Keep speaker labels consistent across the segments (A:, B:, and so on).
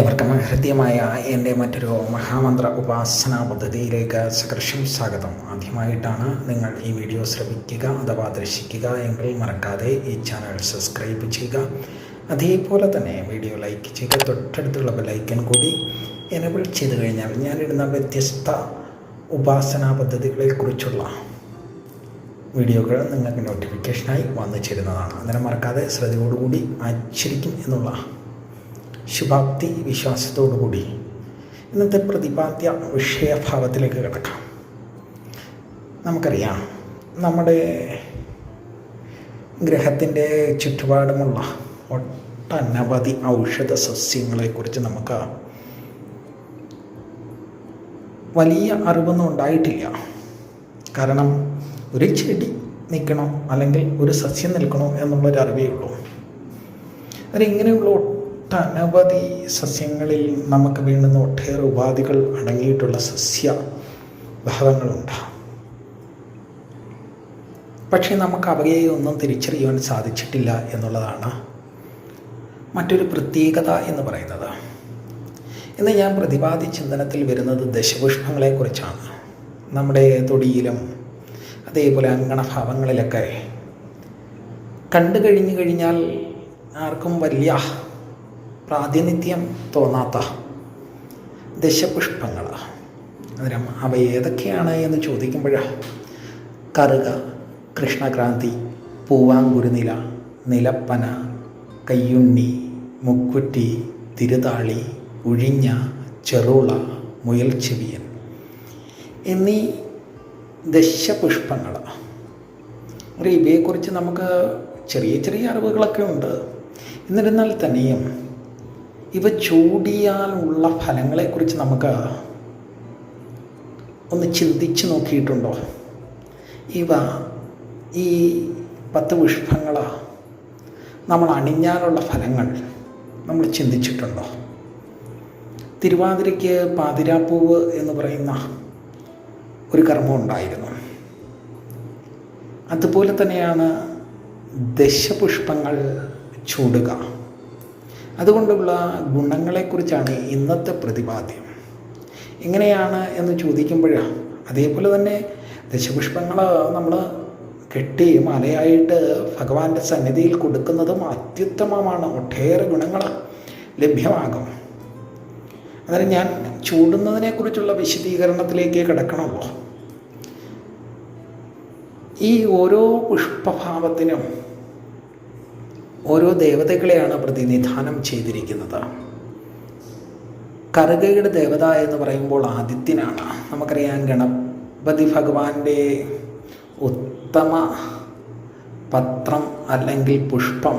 A: എവർക്കും ഹൃദ്യമായ എന്റെ മറ്റൊരു മഹാമന്ത്ര ഉപാസന പദ്ധതിയിലേക്ക് സകർഷം സ്വാഗതം. ആദ്യമായിട്ടാണ് നിങ്ങൾ ഈ വീഡിയോ ശ്രമിക്കുക അഥവാ ദർശിക്കുക എങ്കിൽ മറക്കാതെ ഈ ചാനൽ സബ്സ്ക്രൈബ് ചെയ്യുക. അതേപോലെ തന്നെ വീഡിയോ ലൈക്ക് ചെയ്യുക. തൊട്ടടുത്തുള്ള ബെലൈക്കൻ കൂടി എനബിൾ ചെയ്ത് കഴിഞ്ഞാൽ ഞാനിടുന്ന വ്യത്യസ്ത ഉപാസനാ പദ്ധതികളെക്കുറിച്ചുള്ള വീഡിയോകൾ നിങ്ങൾക്ക് നോട്ടിഫിക്കേഷനായി വന്നു ചേരുന്നതാണ്. അന്നേരം മറക്കാതെ ശ്രദ്ധയോടുകൂടി ആചരിക്കും എന്നുള്ള ശുഭാപ്തി വിശ്വാസത്തോടുകൂടി ഇന്നത്തെ പ്രതിപാദ്യ വിഷയഭാവത്തിലേക്ക് കിടക്കാം. നമുക്കറിയാം നമ്മുടെ ഗ്രഹത്തിന്റെ ചുറ്റുപാടുമുള്ള ഒട്ടനവധി ഔഷധ സസ്യങ്ങളെക്കുറിച്ച് നമുക്ക് വലിയ അറിവൊന്നും ഉണ്ടായിട്ടില്ല. കാരണം ഒരു ചെടി നിൽക്കണോ അല്ലെങ്കിൽ ഒരു സസ്യം നിൽക്കണോ എന്നുള്ളൊരു അറിവേ ഉള്ളൂ. അത് ഇങ്ങനെയുള്ള ഒട്ടനവധി സസ്യങ്ങളിൽ നമുക്ക് വേണ്ടുന്ന ഒട്ടേറെ ഉപാധികൾ അടങ്ങിയിട്ടുള്ള സസ്യ ഭാഗങ്ങളുണ്ട് പക്ഷേ നമുക്ക് അവയെ ഒന്നും തിരിച്ചറിയുവാൻ സാധിച്ചിട്ടില്ല എന്നുള്ളതാണ് മറ്റൊരു പ്രത്യേകത എന്ന് പറയുന്നത്. ഇന്ന് ഞാൻ പ്രതിപാദി ചിന്തനത്തിൽ വരുന്നത് ദശപുഷ്പങ്ങളെക്കുറിച്ചാണ് നമ്മുടെ തൊടിയിലും അതേപോലെ അങ്കണഭാവങ്ങളിലൊക്കെ കണ്ടു കഴിഞ്ഞു കഴിഞ്ഞാൽ ആർക്കും വലിയ പ്രാതിനിധ്യം തോന്നാത്ത ദശപുഷ്പങ്ങൾ അന്നേരം അവ ഏതൊക്കെയാണ് എന്ന് ചോദിക്കുമ്പോഴാണ് കറുക കൃഷ്ണക്രാന്തി പൂവാങ്കുരുനില നിലപ്പന കയ്യുണ്ണി മുക്കുറ്റി തിരുതാളി ഉഴിഞ്ഞ ചെറുള മുയൽച്ചെവിയൻ എന്നീ ദശപുഷ്പങ്ങൾ ഇവയെക്കുറിച്ച് നമുക്ക് ചെറിയ ചെറിയ അറിവുകളൊക്കെ ഉണ്ട്. എന്നിരുന്നാൽ തന്നെയും ഇവ ചൂടിയാലുള്ള ഫലങ്ങളെക്കുറിച്ച് നമുക്ക് ഒന്ന് ചിന്തിച്ച് നോക്കിയിട്ടുണ്ടോ? ഇവ ഈ പത്ത് പുഷ്പങ്ങൾ നമ്മൾ അണിഞ്ഞാലുള്ള ഫലങ്ങൾ നമ്മൾ ചിന്തിച്ചിട്ടുണ്ടോ? തിരുവാതിരയ്ക്ക് പാതിരാപ്പൂവ് എന്ന് പറയുന്ന ഒരു കർമ്മം ഉണ്ടായിരുന്നു. അതുപോലെ തന്നെയാണ് ദശപുഷ്പങ്ങൾ ചൂടുക. അതുകൊണ്ടുള്ള ഗുണങ്ങളെക്കുറിച്ചാണ് ഇന്നത്തെ പ്രതിപാദ്യം. എങ്ങനെയാണ് എന്ന് ചോദിക്കുമ്പോഴാണ് അതേപോലെ തന്നെ ദശപുഷ്പങ്ങൾ നമ്മൾ കെട്ടി മലയായിട്ട് ഭഗവാന്റെ സന്നിധിയിൽ കൊടുക്കുന്നതും അത്യുത്തമമാണ്. ഒട്ടേറെ ഗുണങ്ങൾ ലഭ്യമാകും. അന്നേരം ഞാൻ ചൂടുന്നതിനെക്കുറിച്ചുള്ള വിശദീകരണത്തിലേക്ക് കിടക്കണമല്ലോ. ഈ ഓരോ പുഷ്പഭാവത്തിനും ഓരോ ദേവതകളെയാണ് പ്രതിനിധാനം ചെയ്തിരിക്കുന്നത്. കറുകയുടെ ദേവത എന്ന് പറയുമ്പോൾ ആദിത്യനാണ്. നമുക്കറിയാം ഗണപതി ഭഗവാന്റെ ഉത്തമ പത്രം അല്ലെങ്കിൽ പുഷ്പം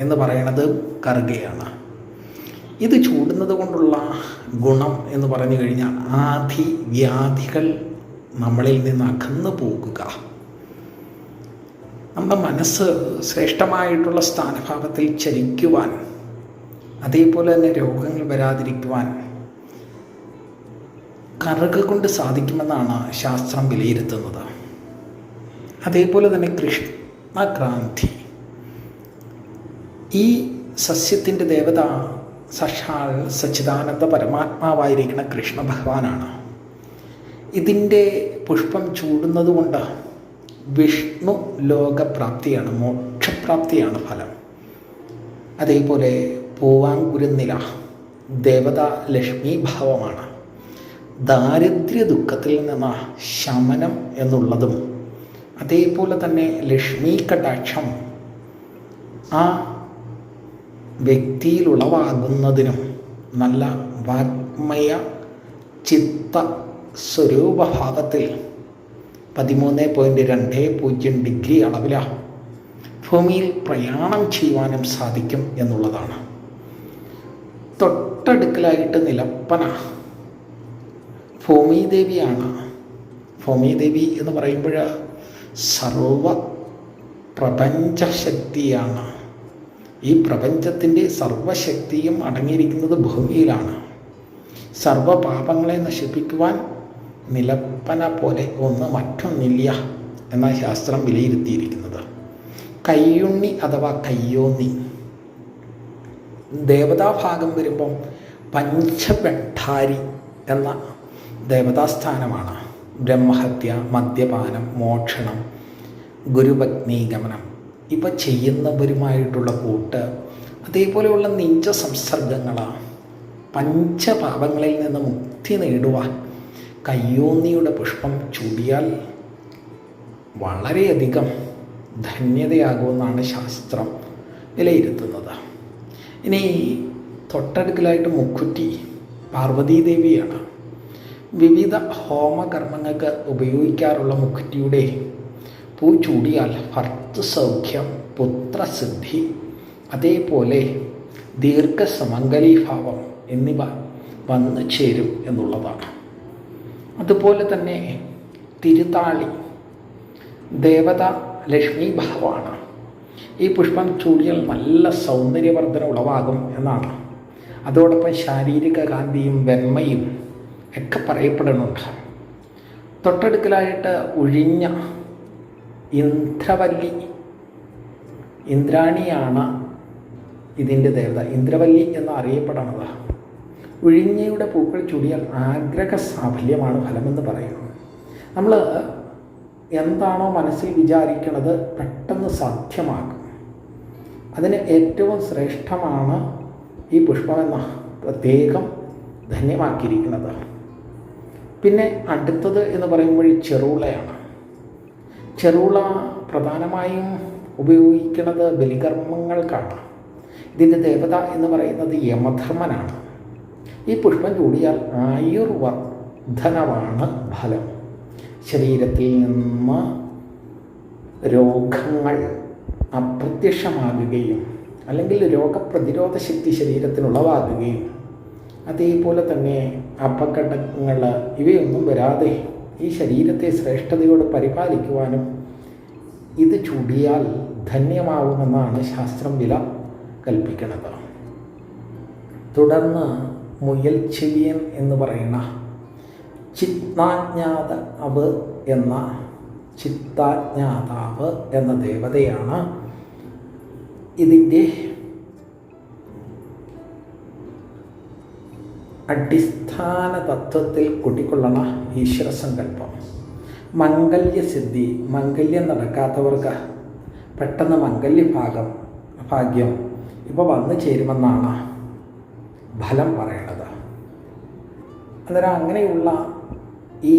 A: എന്ന് പറയുന്നത് കറുകയാണ്. ഇത് ചൂടുന്നത് കൊണ്ടുള്ള ഗുണം എന്ന് പറഞ്ഞു കഴിഞ്ഞാൽ ആധി വ്യാധികൾ നമ്മളിൽ നിന്ന് അകന്നു പോകുക. നമ്മുടെ മനസ്സ് ശ്രേഷ്ഠമായിട്ടുള്ള സ്ഥാനഭാവത്തിൽ ചലിക്കുവാൻ അതേപോലെ തന്നെ രോഗങ്ങൾ വരാതിരിക്കുവാൻ കറുക കൊണ്ട് സാധിക്കുമെന്നാണ് ശാസ്ത്രം വിലയിരുത്തുന്നത്. അതേപോലെ തന്നെ കൃഷ്ണക്രാന്തി. ഈ സസ്യത്തിന്റെ ദേവത സഷാൽ സച്ചിദാനന്ദ പരമാത്മാവായിരിക്കുന്ന കൃഷ്ണ ഭഗവാനാണ് ഇതിന്റെ പുഷ്പം ചൂടുന്നത് കൊണ്ട് വിഷ്ണു ലോകപ്രാപ്തിയാണ് മോക്ഷപ്രാപ്തിയാണ് ഫലം. അതേപോലെ പൂവാങ്കുരുന്നില ദേവത ലക്ഷ്മി ഭാവമാണ് ദാരിദ്ര്യ ദുഃഖത്തിൽ നിന്ന് ശമനം എന്നുള്ളതും അതേപോലെ തന്നെ ലക്ഷ്മി കടാക്ഷം ആ വ്യക്തിയിൽ ഉളവാകുന്നതിനും നല്ല വാഗ്മയ ചിത്ത സ്വരൂപഭാവത്തിൽ പതിമൂന്ന് പോയിന്റ് രണ്ട് പൂജ്യം ഡിഗ്രി അളവിലാണ് ഭൂമിയിൽ പ്രയാണം ചെയ്യുവാനും സാധിക്കും എന്നുള്ളതാണ്. തൊട്ടടുക്കലായിട്ട് നിലപ്പന. ഭൂമിദേവിയാണ്. ഭൂമിദേവി എന്ന് പറയുമ്പോൾ സർവ പ്രപഞ്ചശക്തിയാണ് ഈ പ്രപഞ്ചത്തിന്റെ സർവശക്തിയും അടങ്ങിയിരിക്കുന്നത് ഭൂമിയിലാണ്. സർവപാപങ്ങളെ നശിപ്പിക്കുവാൻ നിലപ്പന പോലെ ഒന്ന് മറ്റൊന്നില്ല എന്ന ശാസ്ത്രം വിലയിരുത്തിയിരിക്കുന്നത്. കയ്യുണ്ണി അഥവാ കയ്യോന്നി. ദേവതാഭാഗം വരുമ്പം പഞ്ചപെഠാരി എന്ന ദേവതാസ്ഥാനമാണ്. ബ്രഹ്മഹത്യ മദ്യപാനം മോക്ഷണം ഗുരുപത്നീഗമനം ഇവ ചെയ്യുന്നവരുമായിട്ടുള്ള കൂട്ട് അതേപോലെയുള്ള നീച്ച സംസർഗങ്ങളാണ് പഞ്ചപാപങ്ങളിൽ നിന്ന് മുക്തി നേടുവാൻ കയ്യോന്നിയുടെ പുഷ്പം ചൂടിയാൽ വളരെയധികം ധന്യതയാകുമെന്നാണ് ശാസ്ത്രം വിലയിരുത്തുന്നത്. ഇനി തൊട്ടടുക്കലായിട്ട് മുക്കുറ്റി പാർവതീദേവിയാണ്. വിവിധ ഹോമകർമ്മങ്ങൾക്ക് ഉപയോഗിക്കാറുള്ള മുക്കുറ്റിയുടെ പൂ ചൂടിയാൽ ഭർത്തൃസൗഖ്യം പുത്രസിദ്ധി അതേപോലെ ദീർഘസമംഗലീഭാവം എന്നിവ വന്നു ചേരും എന്നുള്ളതാണ്. അതുപോലെ തന്നെ തിരുത്താളി ദേവത ലക്ഷ്മി ഭാവമാണ് ഈ പുഷ്പം ചൂടിയാൽ നല്ല സൗന്ദര്യവർദ്ധന ഉളവാകും എന്നാണ്. അതോടൊപ്പം ശാരീരിക കാന്തിയും വെന്മയും ഒക്കെ പറയപ്പെടുന്നുണ്ട്. തൊട്ടടുക്കലായിട്ട് ഒഴിഞ്ഞ ഇന്ദ്രവല്ലി ഇന്ദ്രാണിയാണ് ഇതിന്റെ ദേവത. ഇന്ദ്രവല്ലി എന്ന് അറിയപ്പെടുന്നത് ഒഴിഞ്ഞയുടെ പൂക്കൾ ചൂടിയാൽ ആഗ്രഹ സാഫല്യമാണ് ഫലമെന്ന് പറയുന്നത് നമ്മൾ എന്താണോ മനസ്സിൽ വിചാരിക്കുന്നത് പെട്ടെന്ന് സാധ്യമാകും അതിന് ഏറ്റവും ശ്രേഷ്ഠമാണ് ഈ പുഷ്പമെന്ന പ്രത്യേകം ധന്യമാക്കിയിരിക്കുന്നത്. പിന്നെ അടുത്തത് എന്ന് പറയുമ്പോൾ ചെറുളയാണ്. ചെറുള പ്രധാനമായും ഉപയോഗിക്കുന്നത് ബലികർമ്മങ്ങൾക്കാണ്. ഇതിന്റെ ദേവത എന്ന് പറയുന്നത് യമധർമ്മനാണ്. ഈ പുഷ്പം ചൂടിയാൽ ആയുർവർദ്ധനമാണ് ഫലം. ശരീരത്തിൽ നിന്ന് രോഗങ്ങൾ അപ്രത്യക്ഷമാകുകയും അല്ലെങ്കിൽ രോഗപ്രതിരോധ ശക്തി ശരീരത്തിനുളവാകുകയും അതേപോലെ തന്നെ അപകടങ്ങൾ ഇവയൊന്നും വരാതെ ഈ ശരീരത്തെ ശ്രേഷ്ഠതയോട് പരിപാലിക്കുവാനും ഇത് ചൂടിയാൽ ധന്യമാവുമെന്നാണ് ശാസ്ത്രം വില കൽപ്പിക്കുന്നത്. തുടർന്ന് മുയൽ ചെവിയൻ എന്ന് പറയുന്ന ചിത്നാജ്ഞാത അവ എന്ന ചിത്താജ്ഞാതാവ് എന്ന ദേവതയാണ് ഇതിന്റെ അടിസ്ഥാന തത്വത്തിൽ കുട്ടിക്കൊള്ളണ ഈശ്വര സങ്കല്പം. മംഗല്യസിദ്ധി മംഗല്യം നടക്കാത്തവർക്ക്. പെട്ടെന്ന് മംഗല്യഭാഗം ഭാഗ്യം ഇപ്പോൾ വന്നു ചേരുമെന്നാണ് ഫലം പറയണത് അന്നേരം അങ്ങനെയുള്ള ഈ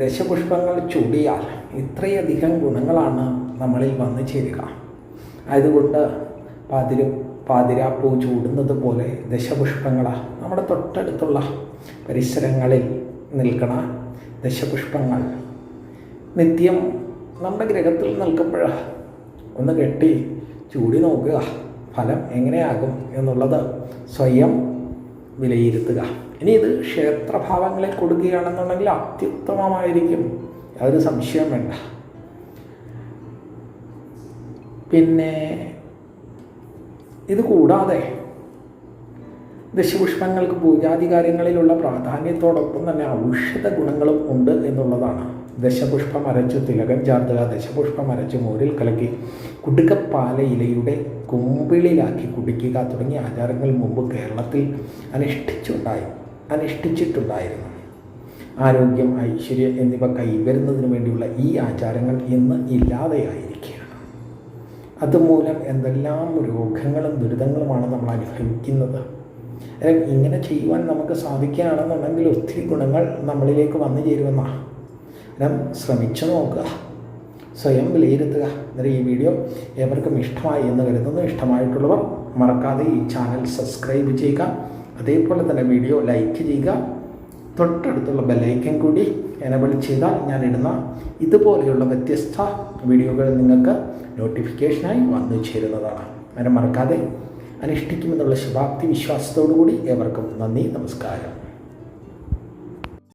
A: ദശപുഷ്പങ്ങൾ ചൂടിയാൽ ഇത്രയധികം ഗുണങ്ങളാണ് നമ്മളിൽ വന്നു ചേരുക. അതുകൊണ്ട് പാതിര പാതിരാപ്പൂ ചൂടുന്നത് പോലെ ദശപുഷ്പങ്ങൾ നമ്മുടെ തൊട്ടടുത്തുള്ള പരിസരങ്ങളിൽ നിൽക്കണ ദശപുഷ്പങ്ങൾ. നിത്യം നമ്മുടെ ഗ്രഹത്തിൽ നിൽക്കുമ്പോൾ ഒന്ന് കെട്ടി ചൂടി നോക്കുക. ഫലം എങ്ങനെയാകും എന്നുള്ളത് സ്വയം വിലയിരുത്തുക. ഇനി ഇത് ക്ഷേത്രഭാവങ്ങളിൽ കൊടുക്കുകയാണെന്നുണ്ടെങ്കിൽ അത്യുത്തമമായിരിക്കും. അതൊരു സംശയം വേണ്ട. പിന്നെ ഇത് കൂടാതെ ദശപുഷ്പങ്ങൾക്ക് പൂജാതി കാര്യങ്ങളിലുള്ള പ്രാധാന്യത്തോടൊപ്പം തന്നെ ഔഷധ ഗുണങ്ങളും ഉണ്ട് എന്നുള്ളതാണ്. ദശപുഷ്പം അരച്ചു തിലകൻ ചാർത്തുക. ദശപുഷ്പം അരച്ചു മോരിൽ കലക്കി. കുടുക്കപ്പാല ഇലയുടെ കുമ്പിളിലാക്കി കുടിക്കുക തുടങ്ങിയ ആചാരങ്ങൾ മുമ്പ് കേരളത്തിൽ അനുഷ്ഠിച്ചുണ്ടായി അനുഷ്ഠിച്ചിട്ടുണ്ടായിരുന്നു. ആരോഗ്യം ഐശ്വര്യം എന്നിവ കൈവരുന്നതിന് വേണ്ടിയുള്ള ഈ ആചാരങ്ങൾ ഇന്ന് ഇല്ലാതെയായിരിക്കുകയാണ്. അതുമൂലം എന്തെല്ലാം രോഗങ്ങളും ദുരിതങ്ങളുമാണ് നമ്മൾ അനുഭവിക്കുന്നത്. ഇങ്ങനെ ചെയ്യുവാൻ നമുക്ക് സാധിക്കുകയാണെന്നുണ്ടെങ്കിൽ ഒത്തിരി ഗുണങ്ങൾ നമ്മളിലേക്ക് വന്നു ചേരുമെന്നാണ് അന്നേരം ശ്രമിച്ചു നോക്കുക. സ്വയം വിലയിരുത്തുക. എന്നിട്ട് ഈ വീഡിയോ ഏവർക്കും ഇഷ്ടമായി എന്ന് കരുതുന്നു. ഇഷ്ടമായിട്ടുള്ളവർ മറക്കാതെ ഈ ചാനൽ സബ്സ്ക്രൈബ് ചെയ്യുക. അതേപോലെ തന്നെ വീഡിയോ ലൈക്ക് ചെയ്യുക. തൊട്ടടുത്തുള്ള ബെല്ലൈക്കൻ കൂടി എനബിൾ ചെയ്താൽ ഞാൻ ഇടുന്ന ഇതുപോലെയുള്ള വ്യത്യസ്ത വീഡിയോകൾ നിങ്ങൾക്ക് നോട്ടിഫിക്കേഷനായി വന്നു ചേരുന്നതാണ്. അങ്ങനെ മറക്കാതെ അനുഷ്ഠിക്കുമെന്നുള്ള ശുഭാപ്തി വിശ്വാസത്തോടു കൂടി ഏവർക്കും നന്ദി നമസ്കാരം.